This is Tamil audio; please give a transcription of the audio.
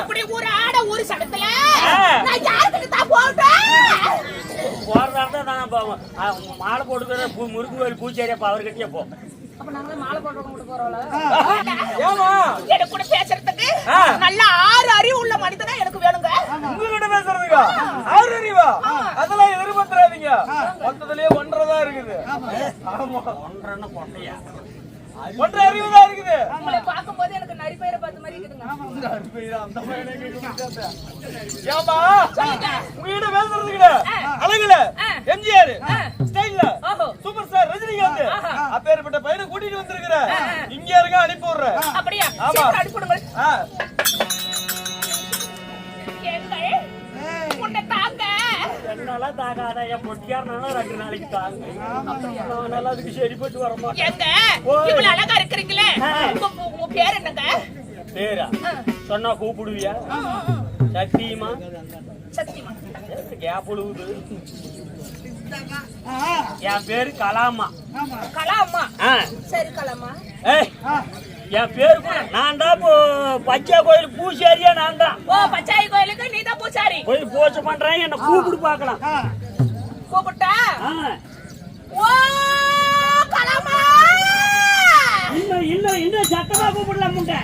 இப்படி ஒரு ஆட ஒரு சடத்துல. நான் யாருக்கு தான் போட்டேன் போறதா இருந்தா நான் போ- ஆ, மாலை போட்டுக்கிற முருகு கோயில் பூச்சேரி அப்ப அவர்கிட்டயே போ. அப்ப நாங்களே மாலை போறோம்ல. ஏமா எனக்கு கூட பேசுறதுக்கு. நல்ல ஆறு அறிவு உள்ள மனிதனா எனக்கு வேணுங்க. உங்ககிட்ட பேசுறதுக்கா? ஆறு அறிவா? அதெல்லாம் எதிர்பார்த்துறாதீங்க. மொத்தத்திலேயே ஒன்றரை தான் இருக்குது. ஆமா. கொண்டையா ஒன்றரை அறிவு தான் இருக்குது. உங்களை பார்க்கும்போது எனக்கு நரிப்பயிரை பார்த்த மாதிரி இருக்குதுங்க. ஏம்மா? உங்ககிட்ட பேசுறதுக்குல அழகுல. எம்ஜிஆர். ஸ்டைல்ல. Super star Rajinikanth. அப்பேற்பட்ட பையனை கூட்டிட்டு வந்திருக்கிற. இங்க இருக்க அனுப்பி விடுறேன் அப்படியா? ஆமா. சீக்கிரம் என்னால தாகாத என் பொட்டியாரனால ரெண்டு நாளைக்கு தாங்க. அதுக்கு சரிப்பட்டு வர மாட்டேன். எங்க ஓய். இவ்வளவு அழகா இருக்கிறீங்களே? உங்க உங்க பேர் என்னங்க? பேரா? சொன்னா கூப்பிடுவியா? சத்தியமா? சத்தியமா? கேப் உழுவுது. என் பேரு கலாமா. கலாம்மா ஆ. சரி கலாமா. ஏய், என் பேரு கூட நான் தான் பச்சை கோயில் பூசேரியா நான் தான் ஓ பச்சாயி கோயிலுக்கு நீ தான் போய் பூஜை பண்றேன் என்ன கூப்பிடு பார்க்கலாம். கூப்பிட்டா? ஆ. ஓ கலாமா! இன்னும் இன்னும் இன்னும் சத்தமா கூப்பிடலாம் முண்டை.